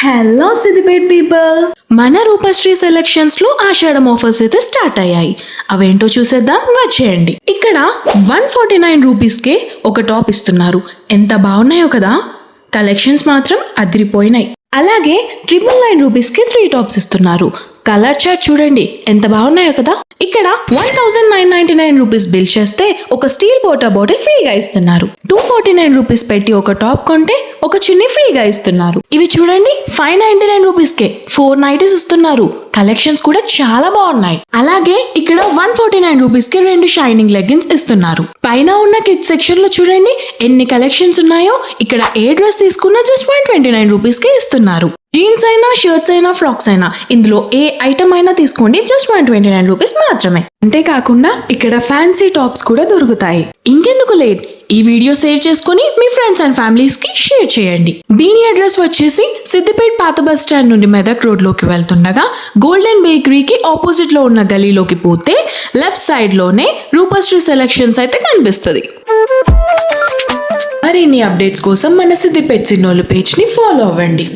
Hello Siddipet people మన రూపశ్రీ సెలెక్షన్స్లో Ashadham offers అయితే స్టార్ట్ అయ్యాయి. అవేంటో చూసేద్దాం వచ్చేయండి. ఇక్కడ వన్ ఫార్టీ నైన్ రూపీస్ కే ఒక టాప్ ఇస్తున్నారు. ఎంత బాగున్నాయో కదా? కలెక్షన్స్ మాత్రం అదిరిపోయినాయి. అలాగే ట్రిపుల్ నైన్ రూపీస్కి త్రీ టాప్స్ ఇస్తున్నారు. కలర్ చార్ట్ చూడండి ఎంత బాగున్నాయో కదా? ఇక్కడ one thousand nine rupees bill చేస్తే ఒక స్టీల్ వాటర్ బాటిల్ ఫ్రీగా ఇస్తున్నారు. టూ ఫార్టీ నైన్ రూపీస్ పెట్టి ఒక టాప్ కొంటే ఒక చున్నీ ఫ్రీగా ఇస్తున్నారు. ఇవి చూడండి ఫైవ్ నైన్టీ నైన్ రూపీస్ కే ఫోర్ నైటీస్ ఇస్తున్నారు. కలెక్షన్స్ కూడా చాలా బాగున్నాయి. అలాగే ఇక్కడ వన్ ఫార్టీ నైన్ రూపీస్కి రెండు షైనింగ్ లెగ్గిన్స్ ఇస్తున్నారు. పైన ఉన్న కిడ్స్ సెక్షన్లో చూడండి ఎన్ని కలెక్షన్స్ ఉన్నాయో ఇక్కడ ఏ డ్రెస్ తీసుకున్నా just one twenty nine rupees కే ఇస్తున్నారు. జీన్స్ అయినా షర్ట్స్ అయినా ఫ్రాక్స్ అయినా ఇందులో ఏ ఐటమ్ అయినా తీసుకోండి just one twenty nine rupees మాత్రమే. అంతేకాకుండా ఇక్కడ ఫ్యాన్సీ టాప్స్ కూడా దొరుకుతాయి. ఇంకెందుకు లేట్ ఈ వీడియో సేవ్ చేసుకుని మీ ఫ్రెండ్స్ అండ్ ఫ్యామిలీస్కి షేర్ చేయండి. దీని అడ్రస్ వచ్చేసి సిద్దిపేట్ పాత బస్ స్టాండ్ నుండి మెదక్ రోడ్లోకి వెళ్తుండగా గోల్డెన్ బేకరీకి ఆపోజిట్లో ఉన్న గలీలోకి పోతే లెఫ్ట్ సైడ్లోనే రూపశ్రీ సెలెక్షన్స్ అయితే కనిపిస్తుంది. మరిన్ని అప్డేట్స్ కోసం మన సిద్దిపేట్ సిన్నోలు పేజ్ని ఫాలో అవ్వండి.